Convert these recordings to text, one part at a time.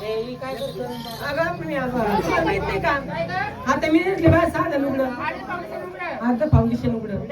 अगं, मी अगं, तुला माहीत नाही का? आता मी नेसले बाय साधं लुगडं. आता फाउंडेशन उघडं.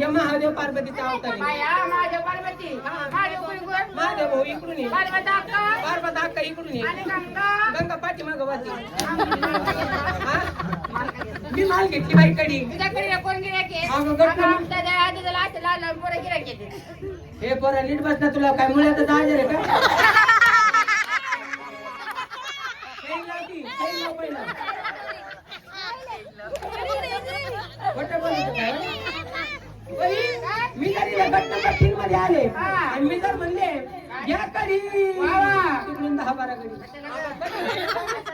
या महादेव पार्वतीचा अवतार. महादेव भाऊ इकडून ये. पार्वत अक्का. इकडून ये. गंगा. पाठीमाग हा? मी माल घेतली बाई कडी. हे पोरा नीट बस ना तुला. काय मुळे आता दहा हजार आहे का? मी जर इला मध्ये आले आणि मी जर म्हणले या कडी दहा बारा कडी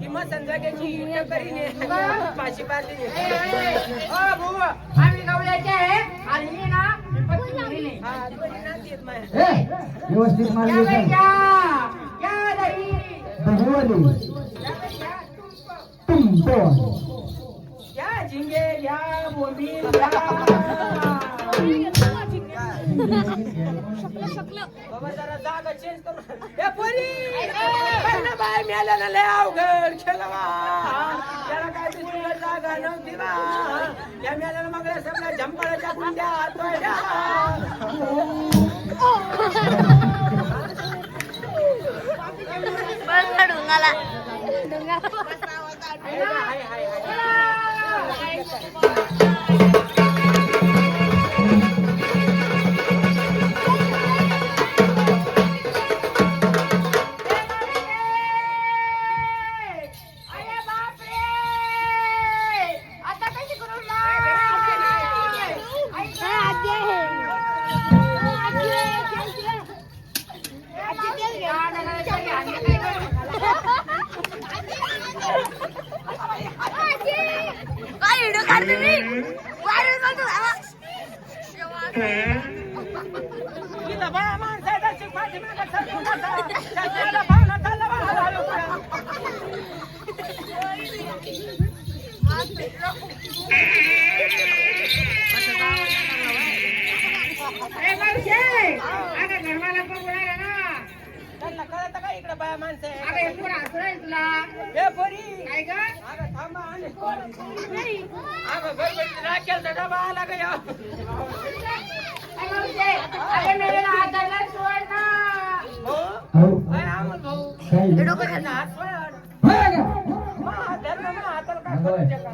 किंमत संध्याकाळची इटं करीने. हा, माझ्या. ए व्यवस्थित या झिंगे या बोंबील या. बाय मेल्याला लय अवघड खेळवा त्याला काय दुसरीला जागा नव्हती बा. या मेल्याला मग सगळ्या गुंड्या इथं त्यांना कळतं का इकडं बाया माणसं आहे? ए, पोरी. अगं, थांबा, आणि अगं, गडबडीत राखेलचा डबा आला का या? हो? हो काय भाऊ? काय हात सोड. धर ना, हाताला काय करू.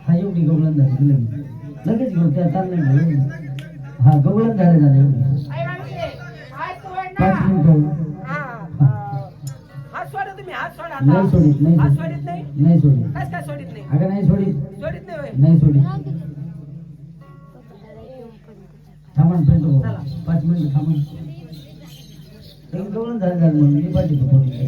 हा, एवढी गवळण झाली लगेच घेऊन त्या चाललं घेऊन हा गवळण झाले झाले एवढी. पाच मिनिटं. हात सोडा तुम्ही हात सोडा आता. नाही सोडित नाही नाही? नाही सोडित. कस काय सोडित नाही? अगं नाही सोडित. सोडित नाही नाही सोडित. थांबण पेंटो पाच मिनिटं थांबण झाले झाले म्हणून मी पाठवतो